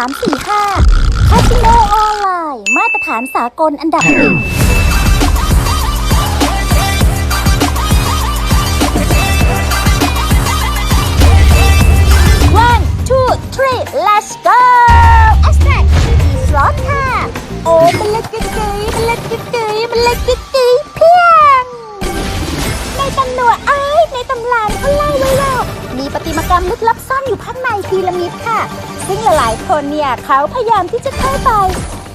3 4 5คาสิโนออนไลน์มาตรฐานสากลอันดับหนึ่ง one two three let's go แอสแท็กดีสล็อตค่ะ โอ้มันเล็กกึ๊กยมันเล็กกึ๊กยมันเล็กกึ๊ก กรรมลึกลับซ่อนอยู่ข้างในพีระมิดค่ะ ซึ่งหลายๆคนเนี่ยเขาพยายามที่จะเข้าไป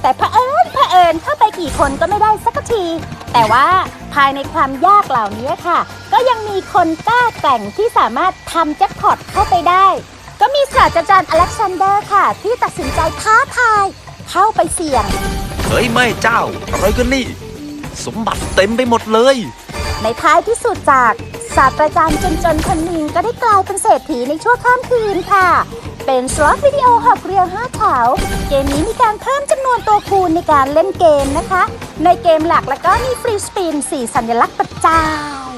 แต่เผอิญเผอิญเข้าไปกี่คนก็ไม่ได้สักที แต่ว่าภายในความยากเหล่านี้ค่ะ ก็ยังมีคนกล้าแกร่งที่สามารถทำแจ็คพอตเข้าไปได้ ก็มีศาสตราจารย์อเล็กซานเดอร์ค่ะ ที่ตัดสินใจท้าทายเข้าไปเสี่ยง เฮ้ยแม่เจ้า อะไรกันนี่ สมบัติเต็มไปหมดเลย ในท้ายที่สุดจาก ศาสตราจารย์จนๆคนหนึ่งก็ได้กลายเป็นเศรษฐีในชั่วข้ามคืนค่ะ เป็นสล็อตวิดีโอหอกเรียว5แถวเกมนี้มีการเพิ่มจำนวนตัวคูณในการเล่นเกมนะคะ ในเกมหลักแล้วก็มีฟรีสปิน4สัญลักษณ์ประจาย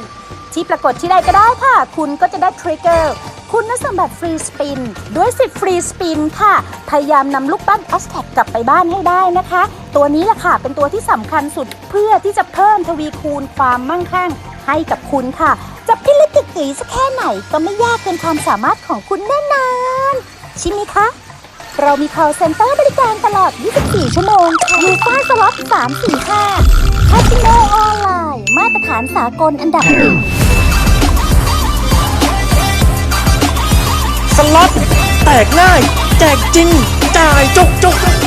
ที่ปรากฏที่ใดก็ได้ค่ะ คุณก็จะได้ทริกเกอร์คุณสมบัติฟรีสปิน ด้วยสิทธิ์ฟรีสปินค่ะ พยายามนำลูกปั้นออสแท็กกลับไปบ้านให้ได้นะคะ ตัวนี้แหละค่ะ เป็นตัวที่สำคัญสุดเพื่อที่จะเพิ่มทวีคูณความมั่งคั่ง ให้กับคุณค่ะ จะพิลึกกึกกึ๋ยสักแค่ไหนก็ไม่ยากเกินความสามารถของคุณแน่นอนใช่ไหมคะเรามี call center บริการตลอด 24 ชั่วโมงยูฟ่าสล็อต345คาสิโนออนไลน์ มาตรฐานสากลอันดับหนึ่งสล็อตแตกง่าย แจกจริง จ่ายจุกจุกจุก